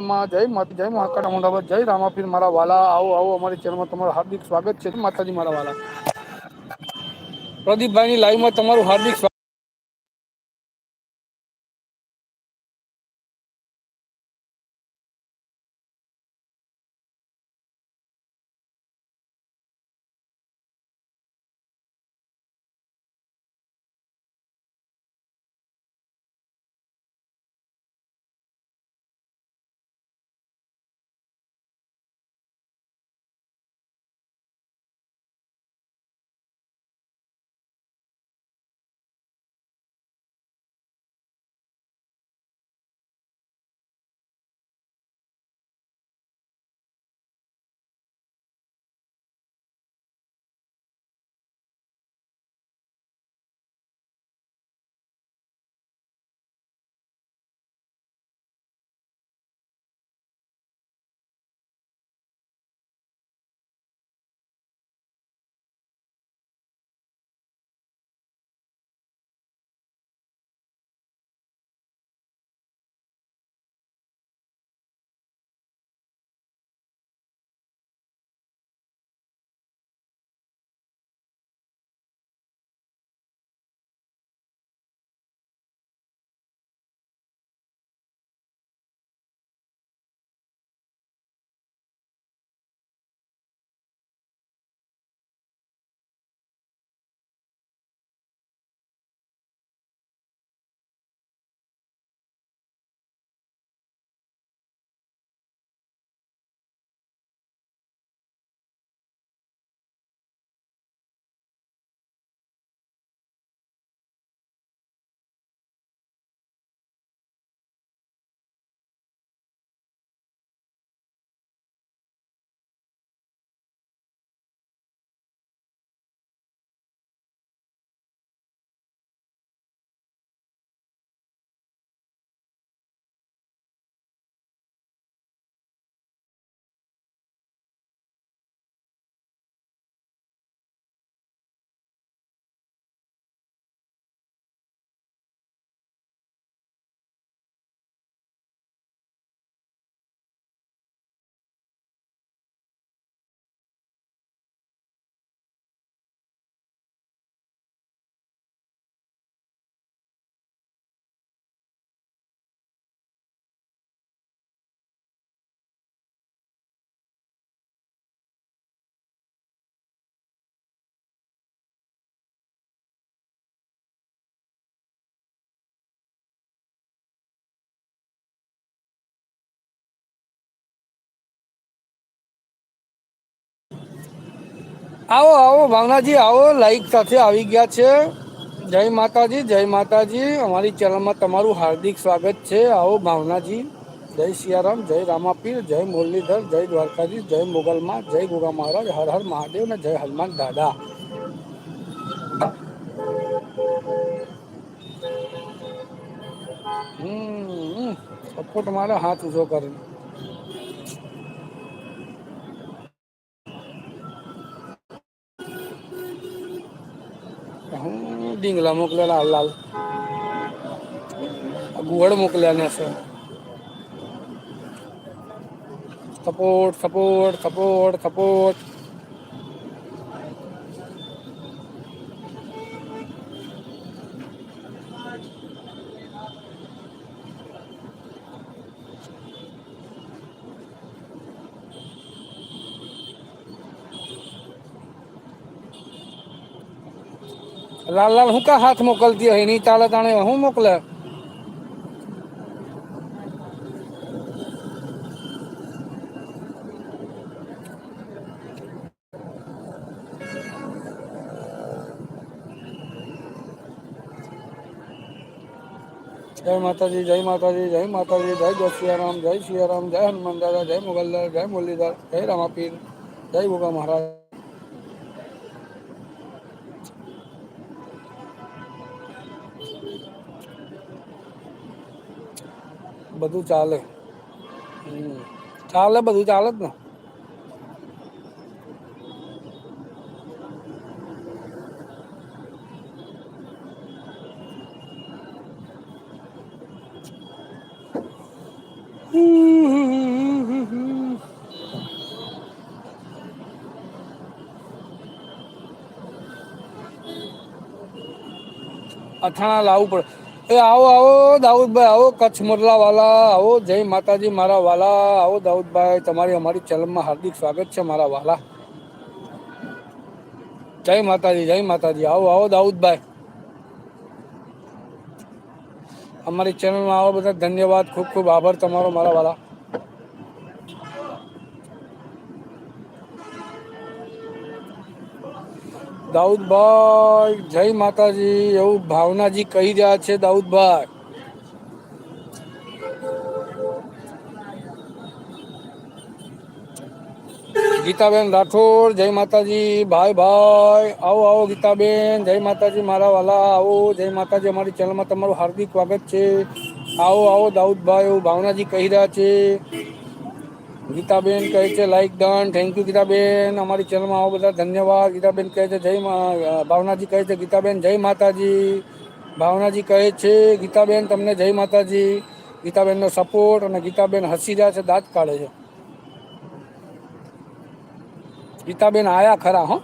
માં જય જય મહાકાળામાંડાબાદ જય રામાપીર મારા વાલા. આવો આવો, અમારી ચેનલમાં તમારું હાર્દિક સ્વાગત છે. માતાજી મારા વાલા. પ્રદીપભાઈની લાઈવમાં તમારું હાર્દિક સ્વાગત આવો આવો, ભાવનાજી, આવો લાઈક સાથે આવી ગયા છે. જય માતાજી જય માતાજી. અમારી ચેનલમાં તમારું હાર્દિક સ્વાગત છે. આવો, ભાવનાજી. જય સિયારામ, જય રામાપીર, જય મુરલીધર, જય દ્વારકાજી જય મોગલમાં, જય ગોગા મહારાજ, હર હર મહાદેવ ને જય હનુમાન દાદા. સપોર્ટ મારે હાથ ઊભો કરે ડીંગલા મોકલેલા લાલ. લાલ ગુવડ મોકલ્યા છે. Support support support support. લાલ લાલ હું કા હાથ મોકલતી હોય એની તાળે તાણે હું મોકલે? જય માતાજી જય માતાજી જય માતાજી, જય જય સિયારામ જય સિયારામ, જય હનુમાન દાદા, જય મુગલ જય મુરલીધર, જય રામાપીર, જય ગોગા મહારાજ. બધું ચાલે. ચાલે બધું ચાલે જ ને. અથાણા લાવવું પડે. એ આવો આવો, દાઉદભાઈ, આવો, કચ્છ મોરલા વાલા, આવો, જય માતાજી મારા વાલા, આવો, દાઉદભાઈ, તમારી અમારી ચલમમાં હાર્દિક સ્વાગત છે મારા વાલા. જય માતાજી જય માતાજી, આવો આવો, દાઉદભાઈ. અમારી ચેનલમાં આવો બધા ધન્યવાદ, ખૂબ ખૂબ આભાર તમારો મારા વાલા. દાઉદભાઈ, જય માતાજી, એવું ભાવનાજી કહી રહ્યા છે દાઉદભાઈ. ગીતાબેન રાઠોડ, જય માતાજી, ભાઈ ભાઈ, આવો આવો ગીતાબેન, જય માતાજી મારા વાલા, આવો, જય માતાજી, અમારી ચેનલમાં તમારું હાર્દિક સ્વાગત છે. આવો આવો દાઉદભાઈ, એવું ભાવનાજી કહી રહ્યા છે. ગીતાબેન કહે છે like done thank you Gitaben. અમારી ચેનલમાં આવો બધા ધન્યવાદ. ગીતાબેન કહે છે, જય ભાવનાજી કહે છે, ગીતાબેન, જય માતાજી. ભાવનાજી કહે છે, ગીતાબેન, તમને જય માતાજી. ગીતાબેનનો સપોર્ટ અને ગીતાબેન હસી રહ્યા છે, દાંત કાઢે છે. ગીતાબેન આયા ખરા, હો?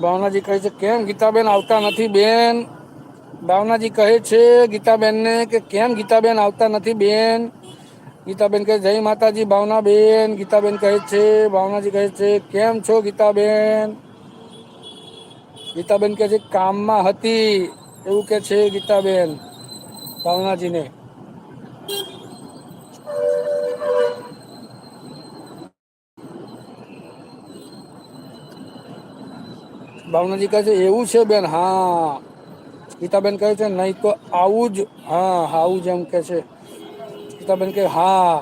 ભાવનાજી કહે છે, કેમ ગીતાબેન આવતા નથી, બેન? ભાવનાજી કહે છે ગીતાબેનને કે કેમ ગીતાબેન આવતા નથી બેન? ગીતાબેન કહે, જય માતાજી ભાવનાબેન ગીતાબેન કહે છે ભાવનાજી કહે છે, કેમ છો ગીતાબેન? ગીતાબેન કહે છે, કામમાં હતી. એવું કે છે ગીતાબેન ભાવનાજીને ભાવનાજી કહે છે, એવું છે બેન? હા. ગીતાબેન કહે છે, નહીં તો આવું જ. હા, આવું જ એમ કે છે. ગીતાબેન કહે, હા.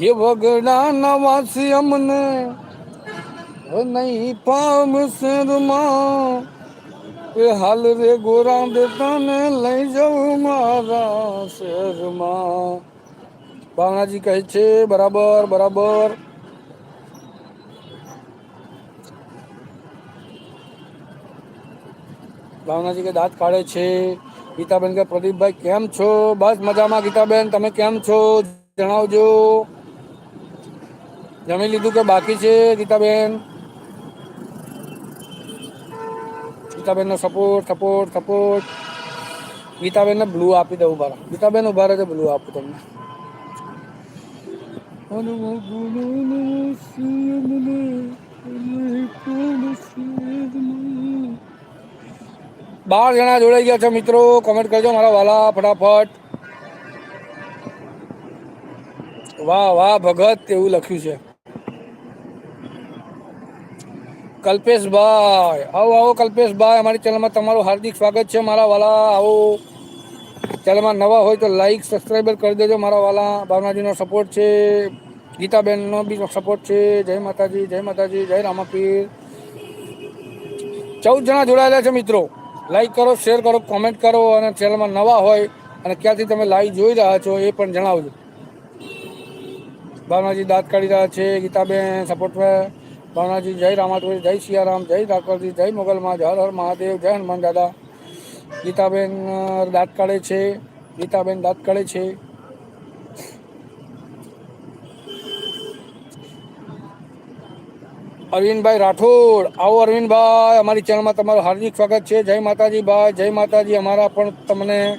હે વગડા નવાસી અમને નહીં પામ શેરમાં, એ હાલ રે ગોરા દેતા ને લઈ જાઉં મારા શહેરમાં ભાવનાજી કહે છે, બરાબર બરાબર. ભાવનાજી કે દાંત કાઢે છે. ગીતાબેન કે પ્રદીપભાઈ, કેમ છો? બસ મજામાં ગીતાબેન, તમે કેમ છો? જણાવજો. જમી લીધું કે બાકી છે ગીતાબેન? ગીતાબેનનો સપોર્ટ સપોર્ટ સપોર્ટ ગીતાબેનને બ્લુ આપી દઉં ઊભા ગીતાબેન ઊભા રહે બ્લુ આપું તમને. બાર જણા જોડાઈ ગયા છે મિત્રો. કોમેન્ટ કરજો મારા વાલા, ફટાફટ. વાહ વાહ, ભગત, એવું લખ્યું છે. કલ્પેશભાઈ, આવો આવો, કલ્પેશભાઈ, અમારી ચેનલમાં તમારું હાર્દિક સ્વાગત છે મારા વાલા. આવો. ચેનલમાં નવા હોય તો લાઈક સબસ્ક્રાઈબર કરી દેજો મારા વાલા. ભાવનાજીનો સપોર્ટ છે. ગીતાબેનનો બી સપોર્ટ છે. જય માતાજી જય માતાજી, જય રામાપીર. ચૌદ જણા જોડાયેલા છે મિત્રો. લાઈક કરો શેર કરો કોમેન્ટ કરો અને ચેનલમાં નવા હોય અને ક્યાંથી તમે લાઈવ જોઈ રહ્યા છો એ પણ જણાવજો. ભાવનાજી દાંત કાઢી રહ્યા છે, ગીતાબેન સપોર્ટ ભાવનાજી જય રામાતુરી, જય સિયારામ જય ઠાકોરજી, જય મોગલમાં જય હર મહાદેવ, જય હનુમાન દાદા. ગીતાબેન દાંત કાઢે છે, ગીતાબેન દાંત કાઢે છે. અરવિંદભાઈ રાઠોડ. આવો અરવિંદભાઈ, અમારી ચેનલમાં તમારું હાર્દિક સ્વાગત છે. જય માતાજી ભાઈ, જય માતાજી. અમારા પણ તમને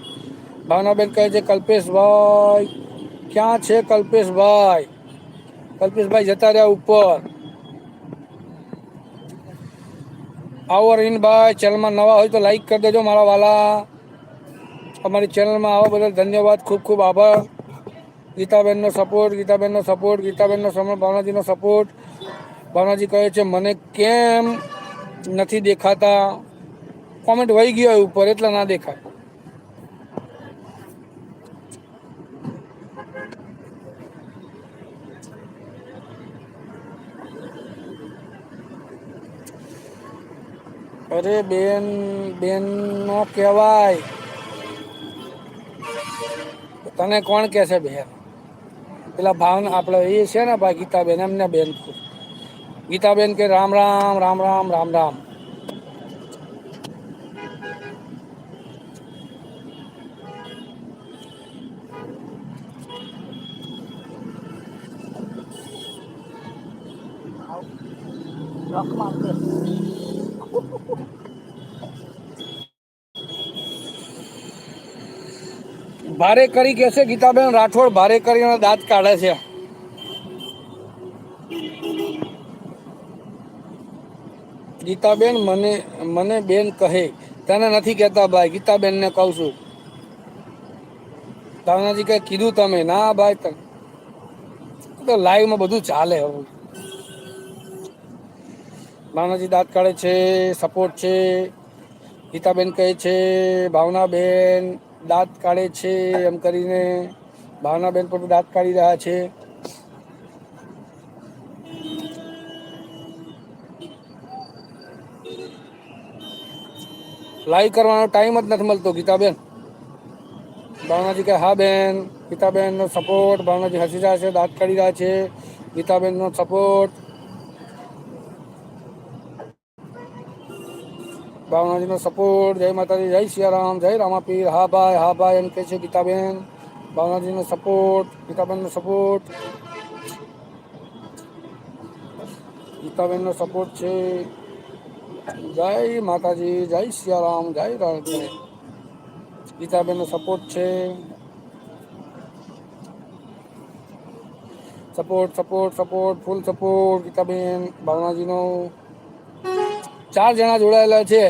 ભાવનાબેન કહે છે, કલ્પેશભાઈ, ક્યાં છે કલ્પેશભાઈ? કલ્પેશભાઈ જતા રહ્યા ઉપર. આવો અરવિંદભાઈ, ચેનલમાં નવા હોય તો લાઈક કરી દેજો મારા વાલા. અમારી ચેનલમાં આવો બદલ ધન્યવાદ. ખૂબ ખૂબ આભાર. ગીતાબેનનો સપોર્ટ ગીતાબેનનો સપોર્ટ ગીતાબેનનો સમય, ભાવનાજીનો સપોર્ટ ભાવનાજી કહે છે, મને કેમ નથી દેખાતા? કોમેન્ટ વહી ગયો ઉપર, એટલે ના દેખાય. અરે બેન બેન નો કહેવાય. તને કોણ કે છે, બેન? પેલા ભાવના આપણે એ છે ને, ભાઈ ગીતાબેન, એમને બેન ગીતાબેન કે રામ રામ રામ રામ રામ રામ. ભારે કરી કે છે ગીતાબેન રાઠોડ, ભારે કરીને દાંત કાઢે છે. ગીતાબેન મને મને બેન કહે, તને નથી કહેતા ભાઈ, ગીતાબેનને કહું છું. તાનાજી કંઈ કીધું તમે? ના ભાઈ તમે તો લાઈવમાં બધું ચાલે હવે. નાનાજી દાંત કાઢે છે સપોર્ટ છે, ગીતાબેન કહે છે, ભાવનાબેન દાંત કાઢે છે, એમ કરીને ભાવનાબેન પણ દાંત કાઢી રહ્યા છે. લાઈવ કરવાનો ટાઈમ જ નથી મળતો, ગીતાબેન. ભાવનાજી કે હા બેન ગીતાબેન નો સપોર્ટ ભાવનાજી હસી રહ્યા છે દાંત કાઢી રહ્યા છે ગીતાબેન નો સપોર્ટ ભાવનાજી નો સપોર્ટ જય માતાજી, જય સિયારામ, જય રામાપીર, હા ભાઈ હા ભાઈ, એમ કે છે ગીતાબેન. ભાવનાજી નો સપોર્ટ ગીતાબેન નો સપોર્ટ ગીતાબેન નો સપોર્ટ છે. જય માતાજી, જય સિયારામ, જય રામ ગીતાબેન નો સપોર્ટ છે. Support support support full support Gitaben, ભાવનાજીનો. ચાર જણા જોડાયેલા છે.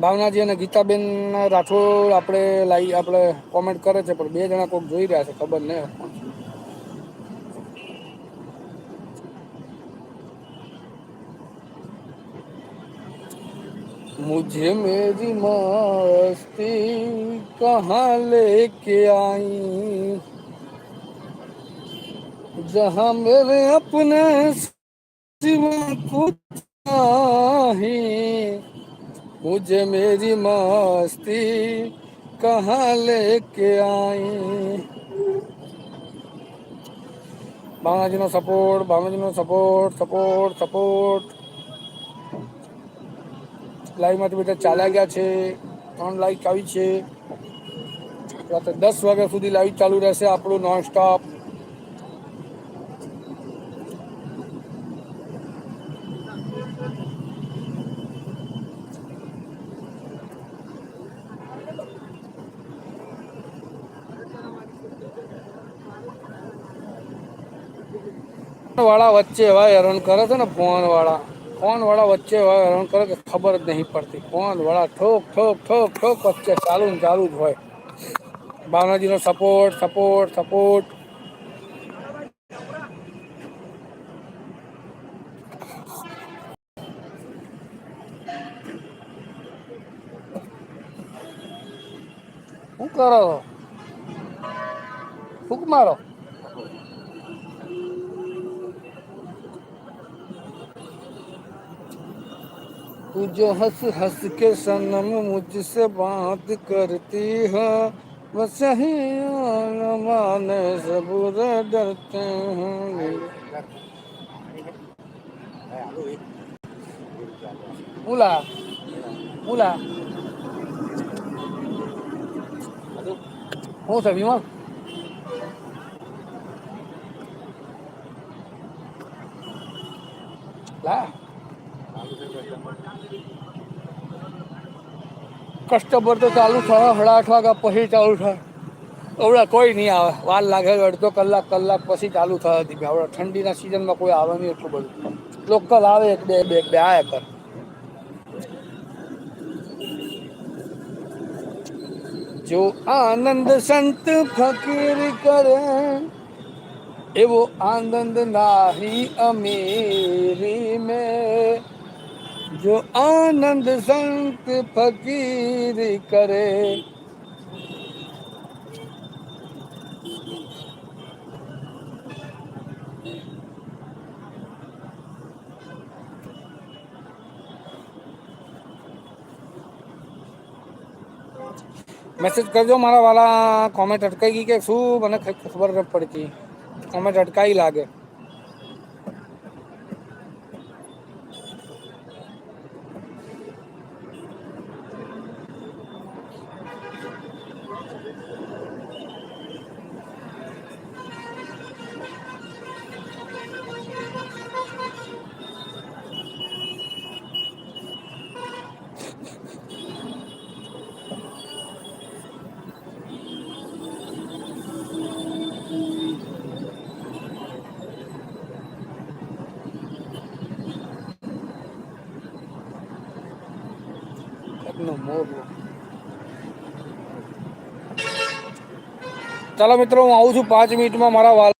ભાવનાજી અને ગીતાબેન રાઠોડ આપણે લાઈ, આપણે કોમેન્ટ કરે છે, પણ બે જણા કોઈક જોઈ રહ્યા છે, ખબર નહીં मुझे मेरी मस्ती कहाँ लेके आई जहाँ मेरे अपने सिवा कुछ नहीं मुझे मेरी मस्ती कहाँ लेके आई ભાવનાજીનો સપોર્ટ ભાવનાજીનો સપોર્ટ સપોર્ટ સપોર્ટ લાઈવમાંથી બધા ચાલ્યા ગયા છે. ત્રણ લાઈક આવી છે. રાત્રે દસ વાગ્યા સુધી લાઈવ ચાલુ રહેશે આપણું નોન સ્ટોપ વાળા વચ્ચે એવા હેરાન કરે છે ને ફોન વાળા. ફોન વાળા વચ્ચે હેરાન કરે કે ખબર જ નહીં પડતી. કોણ વાળા ઠોક ઠોક ઠોક ઠોક વચ્ચે ચાલુ ને ચાલુ જ હોય. ભાવનાજીનો સપોર્ટ સપોર્ટ સપોર્ટ શું કરો? ફૂક મારો. तू जो हंस हंस के सनम मुझसे बात करती है बस ही माने सब डरते हैं बोला बोला हो सभी मग કસ્ટમર તો ચાલુ થાય સાડા આઠ વાગ્યા પછી ચાલુ થાય હમણાં કોઈ નહીં આવે. વાર લાગે અડધો કલાક કલાક પછી ચાલુ થાય ધીમે હવે ઠંડીના સિઝનમાં કોઈ આવે નહીં એટલું બધું. લોકલ આવે એક, બે બે બે આ કર. જો આનંદ સંત ફકીર કરે, એવો આનંદ નાહી અમીરી મેં. જો આનંદ સંત ફકીર કરે મેસેજ કરજો મારા વાલા કોમેન્ટ અટકાઈ ગઈ કે શું મને ખબર નથી પડતી? કોમેન્ટ અટકાઈ લાગે. ચાલો મિત્રો હું આવું છું પાંચ મિનિટમાં મારા વાલ